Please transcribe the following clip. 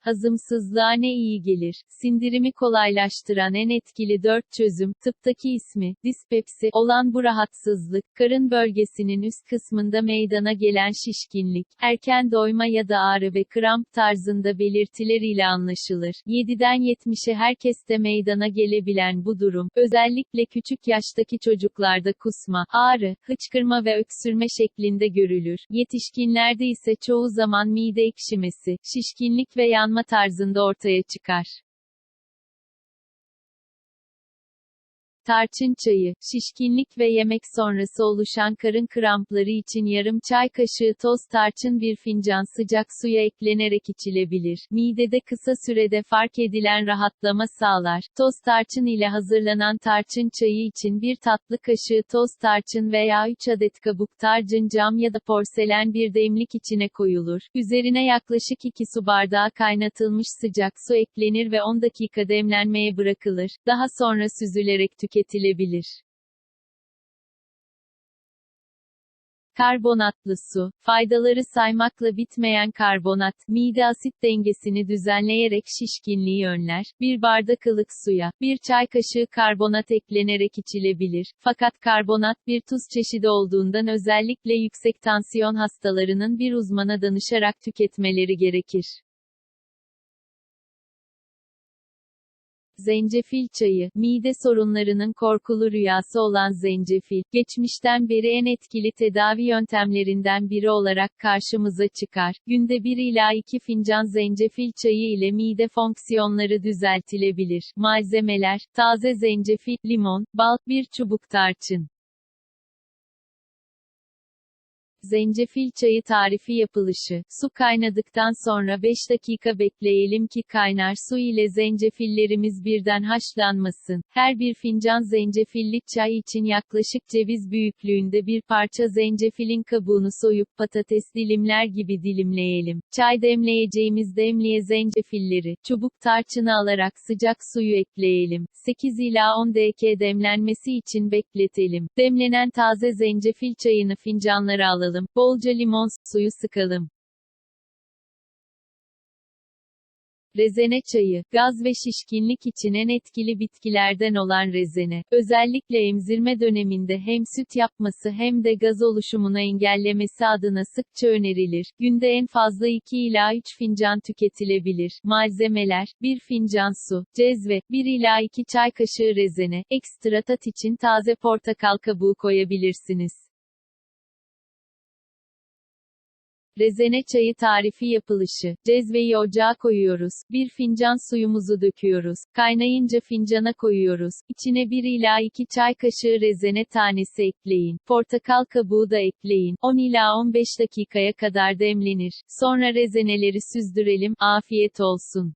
Hazımsızlığa ne iyi gelir? Sindirimi kolaylaştıran en etkili 4 çözüm, tıptaki ismi, dispepsi, olan bu rahatsızlık, karın bölgesinin üst kısmında meydana gelen şişkinlik, erken doyma ya da ağrı ve kramp tarzında belirtiler ile anlaşılır. 7'den 70'e herkeste meydana gelebilen bu durum, özellikle küçük yaştaki çocuklarda kusma, ağrı, hıçkırma ve öksürme şeklinde görülür. Yetişkinlerde ise çoğu zaman mide ekşimesi, şişkinlik ve yanma tarzında ortaya çıkar. Tarçın çayı, şişkinlik ve yemek sonrası oluşan karın krampları için yarım çay kaşığı toz tarçın bir fincan sıcak suya eklenerek içilebilir. Midede kısa sürede fark edilen rahatlama sağlar. Toz tarçın ile hazırlanan tarçın çayı için bir tatlı kaşığı toz tarçın veya 3 adet kabuk tarçın cam ya da porselen bir demlik içine koyulur. Üzerine yaklaşık 2 su bardağı kaynatılmış sıcak su eklenir ve 10 dakika demlenmeye bırakılır. Daha sonra süzülerek tüketilir tüketilebilir. Karbonatlı su, faydaları saymakla bitmeyen karbonat, mide asit dengesini düzenleyerek şişkinliği önler. Bir bardak ılık suya, bir çay kaşığı karbonat eklenerek içilebilir. Fakat karbonat bir tuz çeşidi olduğundan özellikle yüksek tansiyon hastalarının bir uzmana danışarak tüketmeleri gerekir. Zencefil çayı, mide sorunlarının korkulu rüyası olan zencefil, geçmişten beri en etkili tedavi yöntemlerinden biri olarak karşımıza çıkar. Günde 1 ila 2 fincan zencefil çayı ile mide fonksiyonları düzeltilebilir. Malzemeler, taze zencefil, limon, bal, bir çubuk tarçın. Zencefil çayı tarifi yapılışı. Su kaynadıktan sonra 5 dakika bekleyelim ki kaynar su ile zencefillerimiz birden haşlanmasın. Her bir fincan zencefilli çay için yaklaşık ceviz büyüklüğünde bir parça zencefilin kabuğunu soyup patates dilimler gibi dilimleyelim. Çay demleyeceğimiz demliğe zencefilleri, çubuk tarçını alarak sıcak suyu ekleyelim. 8 ila 10 dk demlenmesi için bekletelim. Demlenen taze zencefil çayını fincanlara alalım alalım. Bolca limon suyu sıkalım. Rezene çayı, gaz ve şişkinlik için en etkili bitkilerden olan rezene, özellikle emzirme döneminde hem süt yapması hem de gaz oluşumunu engellemesi adına sıkça önerilir. Günde en fazla 2 ila 3 fincan tüketilebilir. Malzemeler, 1 fincan su, cezve, 1 ila 2 çay kaşığı rezene, ekstra tat için taze portakal kabuğu koyabilirsiniz. Rezene çayı tarifi yapılışı. Cezveyi ocağa koyuyoruz. Bir fincan suyumuzu döküyoruz. Kaynayınca fincana koyuyoruz. İçine 1 ila 2 çay kaşığı rezene tanesi ekleyin. Portakal kabuğu da ekleyin. 10 ila 15 dakikaya kadar demlenir. Sonra rezeneleri süzdürelim. Afiyet olsun.